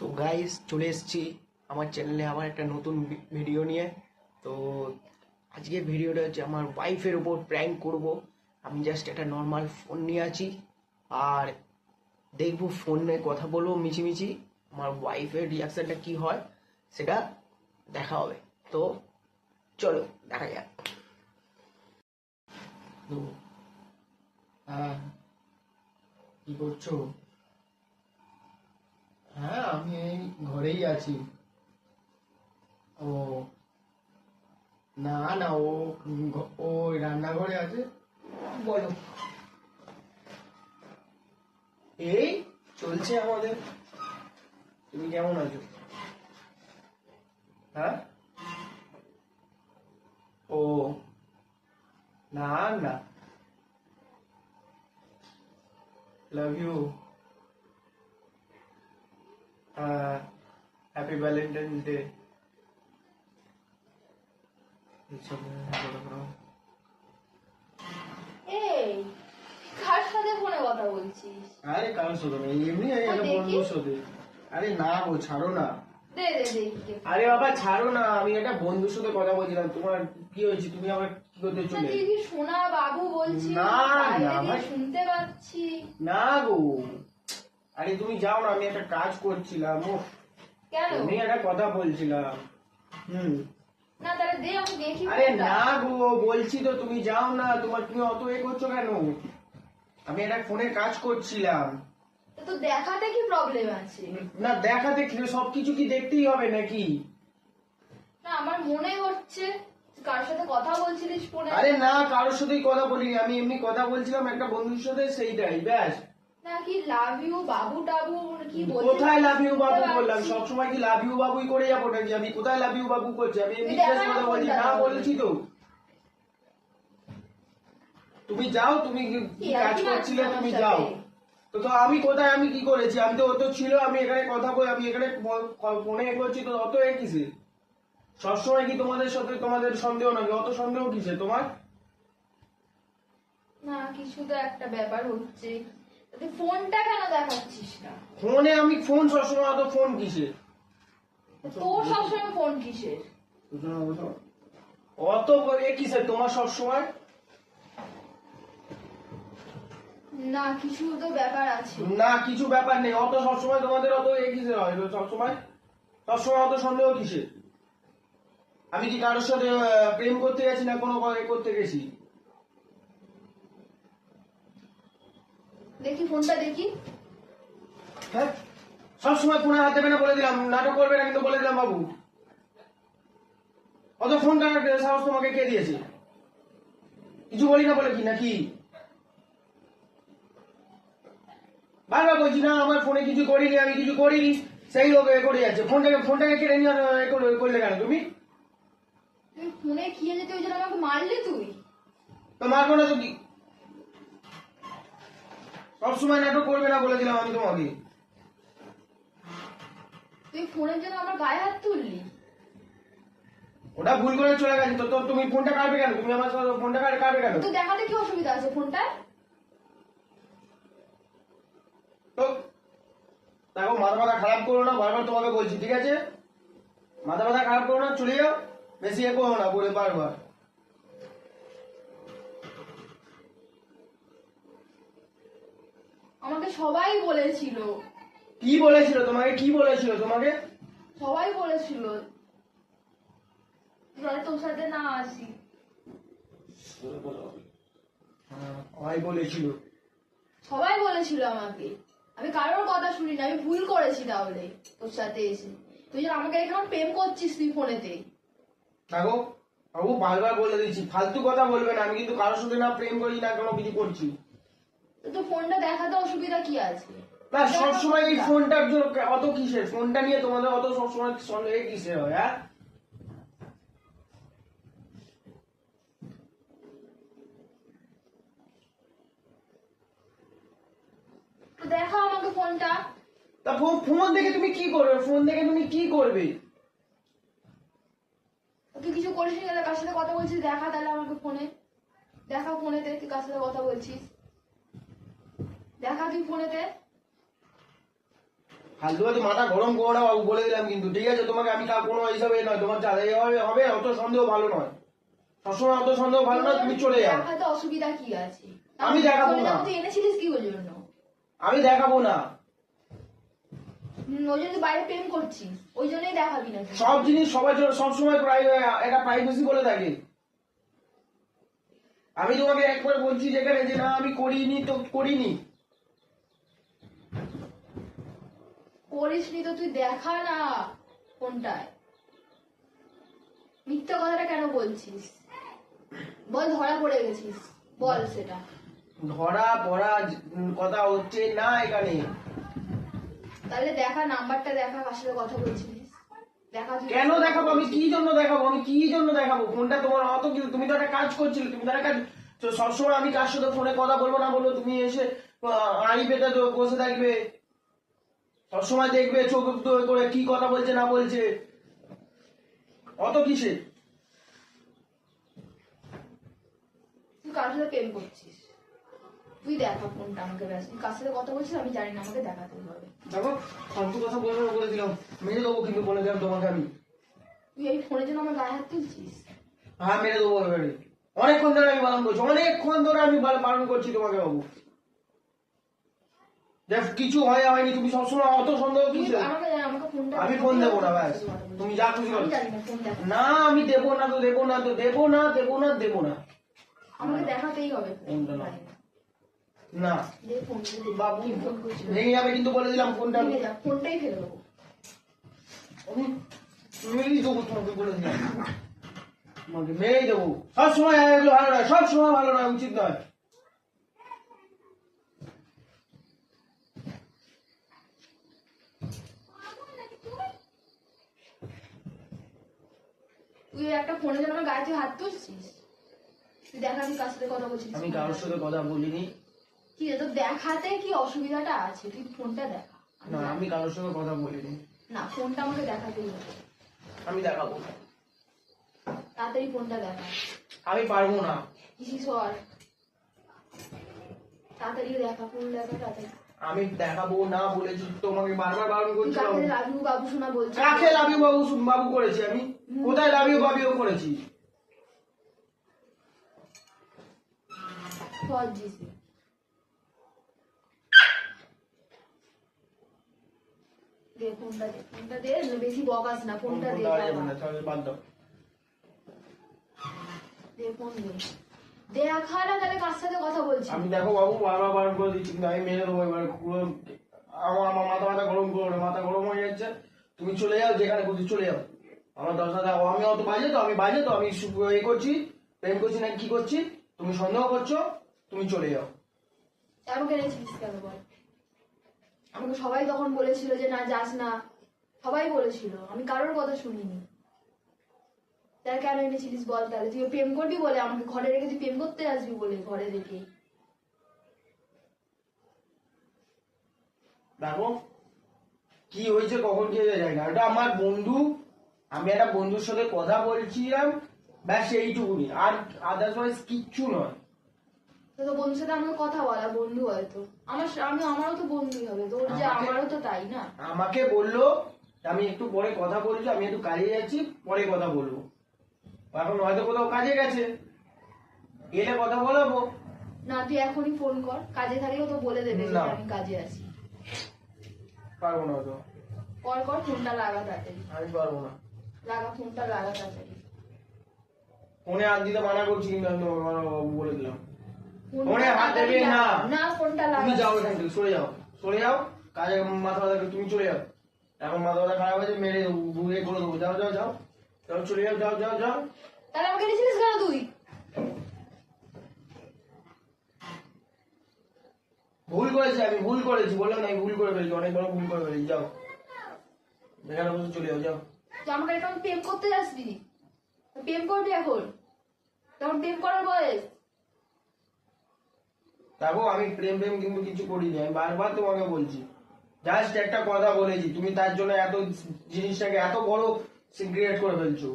So guys চলে এসেছি আমার চ্যানেলে আমার একটা নতুন ভিডিও নিয়ে। তো আজকের ভিডিওটা হচ্ছে আমার ওয়াইফের উপর প্র্যাঙ্ক করব। আমি জাস্ট একটা নর্মাল ফোন নিয়ে আছি। আর দেখব ফোনে কথা বলব মিছিমিছি। আমার ওয়াইফের রিয়াকশনটা কি হয়, সেটা দেখা হবে। তো, চলো, দেখা যাক। কি করছ? হ্যাঁ আমি এই ঘরেই আছি। ও, না না, ও ও রান্নাঘরে আছে। বলো। এই চলছে আমাদের। তুমি কেমন আছো? হ্যাঁ? ও, না না। Love you happy Valentine's Day. এইসব নিয়ে বলো না। এই কার সাথে ফোনে কথা বলছিস? আরে কারোর সাথে না এমনি একটা বন্ধুর সাথে। আরে না গো ছাড়ো না। দে দে দেখি। আরে বাবা ছাড়ো না আমি একটা বন্ধুর সাথে কথা বলছিলাম। তোমার কি হয়েছে? তুমি কি করতে না, চলে তুই কি সোনা বাবু বলছিস না, বাইরে না, শুনতে পাচ্ছি। না গো। আরে তুমি যাও না আমি একটা কাজ করছিলাম উফ, কেন? এমনি একটা কথা বলছিলাম। হুম। না তাহলে দে আমি দেখি আরে না গো বলছি তো তুমি যাও না তোমার তুমি অত এ করছ কেন? আমি একটা ফোনে কাজ করছিলাম। তো দেখাতে কি প্রবলেম আছে? না দেখাতে কি সবকিছু কি দেখতেই হবে নাকি? না আমার মনে হচ্ছে কার সাথে কথা বলছিলিস ফোনে। আরে না কারোর সাথেই কথা বলিনি আমি এমনি কথা বলছিলাম একটা বন্ধুর সাথে সেইটাই ব্যাস। না কি লাভ ইউ বাবু টাবু কি বলছিস কোথায় লাভ ইউ বাবু বললাম? পারছি। সবসময় কি লাভ ইউ বাবুই করে যাব নাকি? আমি কোথায় লাভ ইউ বাবু করছি? আমি এমনি না কথা বলছি। না বলছি। তো। তুমি যাও তুমি কাজ করছিলে তুমি যাও। তো তো আমি কোথায় আমি কি করেছি? আমি তো অত ছিল আমি এখানে কথা বলি আমি এখানে ফোনে এ করছি তো অত এ কিসে? সবসময় কি তোমাদের সাথে তোমাদের সন্দেহ নাকি? অত সন্দেহ কিসে? তোমার? না কিছু তো একটা ব্যাপার হচ্ছে। তুই ফোনটা কেন দেখাচ্ছিস না? ফোনে আমি ফোন সবসময় অত ফোন কিসে তোর সবসময় ফোন কিসের? অত এ কিসে তোমার সবসময়? না কিছু তো ব্যাপার আছে। না কিছু ব্যাপার নেই অত সবসময় তোমাদের অত এ কিসে হয়? সবসময়? সবসময় অত সন্দেহ কিসের? আমি কি কারোর সাথে প্রেম করতে গেছি না কোনো করতে গেছি? দেখি ফোনটা দেখি। হ্যাঁ সবসময় ফোনে হাত দেবে না বলে দিলাম নাটক করবে না কিন্তু বলে দিলাম বাবু। অত ফোন টাকার সাহস তোমাকে কে দিয়েছে? কিছু বলি না বলে কি নাকি? বারবার বলছি না আমার ফোনে কিছু করিনি আমি কিছু করিনি। সেই লোক এ করে যাচ্ছে। ফোনটাকে ফোনটাকে কেড়ে নিয়ে করলে কেন তুমি? ফোনে কি হয়েছে? তুই আমাকে মারলি তুই? তো মারবো না তো কি? সবসময় নাটক করবে না বলে দিলাম আমি তোমাকে। তুই ফোনের জন্য আমার গায়ে হাত তুললি? ওটা ভুল করে চলে গেছে। তো তো তুমি ফোনটা কাটবে কেন? তুমি আমার সাথে ফোনটা কাটবে কেন? তো দেখাতে কি অসুবিধা আছে ফোনটা তো দেখো মাথা মাথা খারাপ করো না বারবার তোমাকে বলছি ঠিক আছে? মাথা মাথা খারাপ করো না চলে যাও। বেশি এ করো না বলে বারবার। আমাকে সবাই বলেছিল। কি বলেছিল? তোমাকে কি বলেছিল? তোমাকে? সবাই বলেছিল। যাতে তোর সাথে না আসি। ভাই বলেছিল। সবাই বলেছিল আমাকে। আমি কারোর কথা শুনি না আমি ভুল করেছি তাহলে তোর সাথে এসে। তুই যেন আমাকে এখানে প্রেম করছিস তুই ফোনেতে। দেখো বাবু বারবার বলে দিচ্ছি ফালতু কথা বলবে না। আমি কিন্তু কারোর সাথে না প্রেম করি না কোনো কিছু করছি। তো ফোনটা দেখাতে অসুবিধা কি আছে? না সবসময় এই ফোনটার জন্য অত কিসের? ফোনটা নিয়ে তোমাদের অত সবসময় সন্দেহ কিসের হয় হ্যাঁ? তো দেখা আমাকে ফোনটা। তা ফো- ফোন দেখে তুমি কি করবে? ফোন দেখে তুমি কি করবে? তুই কিছু করিস নি কার সাথে কথা বলছিস? দেখা তাহলে আমাকে ফোনে। দেখা ফোনেতে তুই কার সাথে কথা বলছিস। দেখা তুই ফোনেতে ফালতু ফালতু মাথা গরম করো না বাবু বলে দিলাম কিন্তু। ঠিক আছে তোমাকে আমি কোনো হিসাবে নয় তোমার যা হবে অত সন্দেহ ভালো নয়। সবসময় অত সন্দেহ ভালো নয় তুমি চলে যাও। দেখাতে অসুবিধা কি আছে? আমি দেখাবো না। তুই এনেছিলিস কি ওই জন্য? আমি দেখাবো না। ওই জন্য বাইরে প্রেম করছিস ওই জন্যই দেখাবি না সব জিনিস সবার জন্য সবসময় প্রাই একটা প্রাইভেসি বলে থাকে। আমি তোমাকে একবার বলছি যেখানে যে না আমি করিনি তো করিনি। করিসনি তো তুই দেখা না কোনটায়। মিথ্যা কথাটা কেন বলছিস? বল ধরা পড়ে গেছিস। বল সেটা। ধরা পড়া কথা হচ্ছে না এখানে। তাহলে দেখা নাম্বারটা দেখা কার সাথে কথা বলছিলিস? দেখা কেন দেখাবো? আমি কি জন্য দেখাবো? আমি কি জন্য দেখাবো? ফোনটা তোমার অত কি তুমি তো একটা কাজ করছিলে। তুমি তো একটা কাজ সবসময় আমি কার সাথে ফোনে কথা বলব না বলব? তুমি এসে আড়ি পেতে তো বসে থাকবে। সবসময় দেখবে চোখ করে কি কথা বলছে না বলছে। অত কিসে? তুই কার সাথে প্রেম করছিস? তুই দেখা ফোনটা আমাকে ব্যাস তুই কার সাথে কথা বলছিস আমি জানি না আমাকে দেখাতে হবে। দেখো ফালতু কথা বলব না বলে দিলাম মেরে দেবো কিন্তু বলে দিলাম তোমাকে আমি। তুই এই ফোনের জন্য আমার গায়ে হাত তুলছিস? হ্যাঁ মেরে দেবো অনেকক্ষণ ধরে আমি বারণ করছি অনেকক্ষণ ধরে আমি বার- বারণ করছি তোমাকে বাবু। কিছু হয় হয়নি তুমি সবসময় অত সন্দেহ ফোনটা আমি ফোন দেবো না ব্যাস। তুমি যা খুশি করো। না না আমি দেবো না তো দেবো না তো দেবো না দেবো না দেবো না। আমাকে দেখাতেই হবে। ফোনটা। না। দে বাবু ভেঙে যাবে কিন্তু বলে দিলাম ফোনটা ফোনটাই ফেলে দেবো। মেরেই দেবো তোমাকে বলে দিলাম। তোমাকে মেরেই দেবো। সব সময় ভালো নয় সব সময় ভালো নয় উচিত নয়। তুই একটা ফোনের জন্য আমার গায়ে হাত তুলছিস? তুই দেখা তুই কার সাথে কথা বলছিস আমি কারোর সাথে কথা বলিনি। কি তোর দেখাতে কি অসুবিধাটা আছে? তুই ফোনটা দেখা। না আমি কারোর সঙ্গে কথা বলিনি। না ফোনটা আমাকে দেখাতেই হবে। আমি দেখাবো। তাড়াতাড়ি ফোনটা দেখা। আমি পারব না। কিসি সর। তাড়াতাড়ি দেখা ফোন দেখা তাড়াতাড়ি। আমি দেখাবো না বলেছি তোমাকে বারবার বারণ করছি কাকে বাবু। শোনা বলছিস? কাকে লাভিও বাবু বাবু করেছি আমি? কোথায় লাভিও বাবিও করেছি দে ফোনটা দে ফোনটা দে বেশি বকাস না ফোনটা দে বাদ দাও। দে ফোন দে। দেখা না তাহলে কার সাথে কথা আমি দেখো বাবু বারবার বারণ করে দিচ্ছি কিন্তু আমি দেবো এবার আমার আমার মাথা মাথা গরম করো মাথা গরম হয়ে যাচ্ছে। তুমি চলে যাও যেখানে খুশি চলে যাও। আমার দরজা দাও আমি অত বাজে তো আমি বাজে তো আমি এ করছি প্রেম করছি না কি করছি তুমি সন্দেহ করছ তুমি চলে যাও। আমাকে এনেছিলিস কেন বল? আমাকে সবাই তখন বলেছিল যে না যাস না। সবাই বলেছিল আমি কারোর কথা শুনিনি। তার কেন এনেছিলিস বল তাহলে? তুই প্রেম করবি বলে আমাকে ঘরে রেখে তুই প্রেম করতে আসবি বলে ঘরে রেখে। দেখো কি হয়েছে কখন কি হয়ে যায় না। ওটা আমার বন্ধু আমি একটা বন্ধুর সাথে কথা বলছিলাম ব্যাস এইটুকুনি। আর আদারওয়াইজ কিচ্ছু নয়। তো তো বন্ধুর সাথে আমাকে কথা বলা বন্ধু হয়তো। আমার আমি আমারও তো বন্ধুই হবে তোর যে আমারও তো তাই না? আমাকে বলল আমি একটু পরে কথা বলছি আমি একটু কাজে যাচ্ছি পরে কথা বলব। এখন হয়তো কোথাও কাজে গেছে। এলে কথা বলাবো। না তুই এখনই ফোন কর। কাজে থাকলেও তো বলে দেবে যে না। আমি কাজে আছি। পারব না তো কর কর ফোনটা লাগা তাড়াতাড়ি। আমি পারব না। লাগা ফোনটা লাগা তাড়াতাড়ি। ফোনে হাত দিতে মানা করছি কিন্তু আমি তোমাকে মানা বলে দিলাম। ফোনে হাত তাড়াতাড়ি দেবে না। লাগা। না ফোনটা তুমি লাগা যাও এখান থেকে সরে যাও। সরে যাও। কাজে মাথা মাথা তুমি চলে যাও। এখন মাথা মাথা খারাপ হয়েছে মেরে দেবো বুড়ে করে দেবো। যাও যাও যাও। যাও চলে যাও যাও যাও যাও। তাহলে আমাকে এনেছিলিস কেন তুই। ভুল করেছি আমি ভুল করেছি বললাম না আমি ভুল করে ফেলেছি অনেক বড় ভুল করে ফেলেছি যাও। এখানে বসে চলে যাও যাও। তুই আমাকে এখন প্রেম করতে যাসনি প্রেম করবি এখন? তখন প্রেম করার বয়স। দেখো আমি প্রেম প্রেম কিন্তু কিছু করিনি আমি বারবার তোমাকে বলছি। জাস্ট একটা কথা বলেছি তুমি তার জন্য এত জিনিসটাকে এত বড় সিক্রেট করে ফেলছো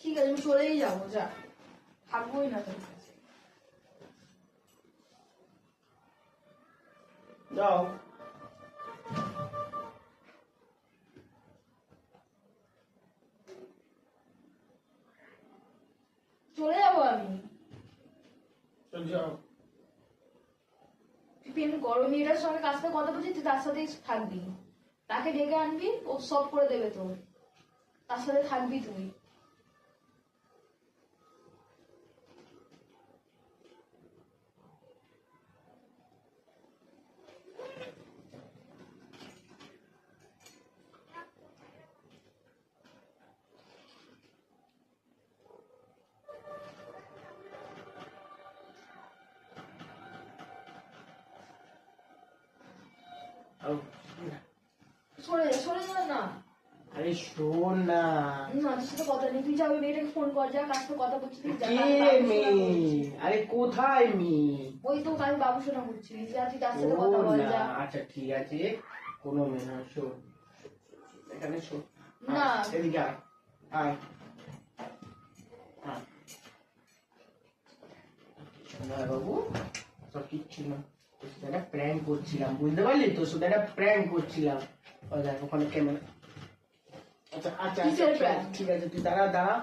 ঠিক আছে আমি চলেই যাব যা থাকবোই না তোর কাছে যাও সঙ্গে থেকে কথা তুই তার সাথেই থাকবি। তাকে ডেকে আনবি, ও সব করে দেবে তোর। তার সাথে থাকবি তুই। সরে সরে যা না। আরে শোন না। না তোর সাথে কথা নেই তুই যা ওই মেয়েটাকে ফোন কর যা কাছ থেকে কথা বলছিস তুই যা কে কাজ মেয়ে? আরে কোথায় মেয়ে? ওই তো কাজ বাবু শোনা করছিস যা তুই তার সাথে কথা বল না। যা। আচ্ছা ঠিক আছে। কোনো মেয়ে না শোন। এখানে শোন। না। এদিকে আয়। আয়। আয়। বাবু তোর কিচ্ছু না। তোর সাথে একটা প্র্যাঙ্ক করছিলাম বুঝতে পারলি? তোর সাথে একটা প্র্যাঙ্ক করছিলাম। ও দেখ ওখানে ক্যামেরা আচ্ছা আচ্ছা আচ্ছা, ঠিক আছে, তুই দাঁড়া দাঁড়া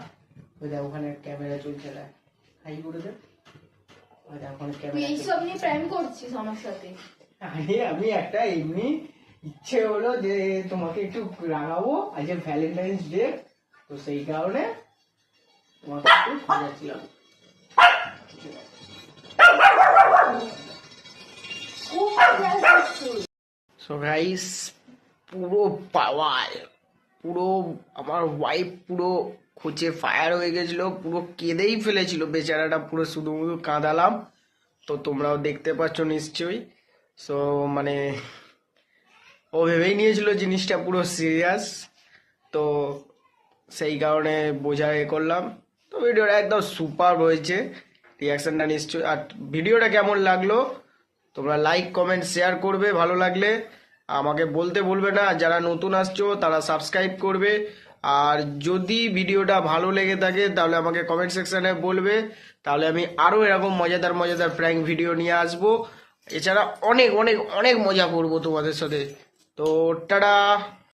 ওই দেখ ওখানে ক্যামেরা চলছে দেখ হাই করে দে ওই দেখ ওখানে তুই এইসব নিয়ে প্র্যাঙ্ক করছিস আমার সাথে? আরে আমি একটা এমনি ইচ্ছে হলো যে তোমাকে একটু রাগাবো আজ ভ্যালেন্টাইন্স ডে তো সেই কারণে তোমাকে একটু খোঁজাচ্ছিলাম সো গাইস পুরো পাওয়ার, পুরো আমার ওয়াইফ পুরো খুঁজে ফায়ার হয়ে গেছিল, পুরো কেঁদেই ফেলেছিল। বেচারাটা পুরো শুধু শুধু কাঁদালাম। তো তোমরাও দেখতে পাচ্ছ নিশ্চয়ই। সো মানে ও ভেবেই নিয়েছিল জিনিসটা পুরো সিরিয়াস তো সেই কারণে বোঝা এ করলাম। তো ভিডিওটা একদম সুপার হয়েছে। রিয়াকশানটা নিশ্চয়ই আর ভিডিওটা কেমন লাগল? তোমরা লাইক কমেন্ট শেয়ার করবে। ভালো লাগলে আমাকে বলতে বলবে না, যারা নতুন আসছো তারা সাবস্ক্রাইব করবে। আর যদি ভিডিওটা ভালো লেগে থাকে, তাহলে আমাকে কমেন্ট সেকশানে বলবে। তাহলে আমি আরও এরকম মজাদার মজাদার প্র্যাঙ্ক ভিডিও নিয়ে আসব। এছাড়া অনেক অনেক অনেক মজা করব তোমাদের সাথে। তো টাটা!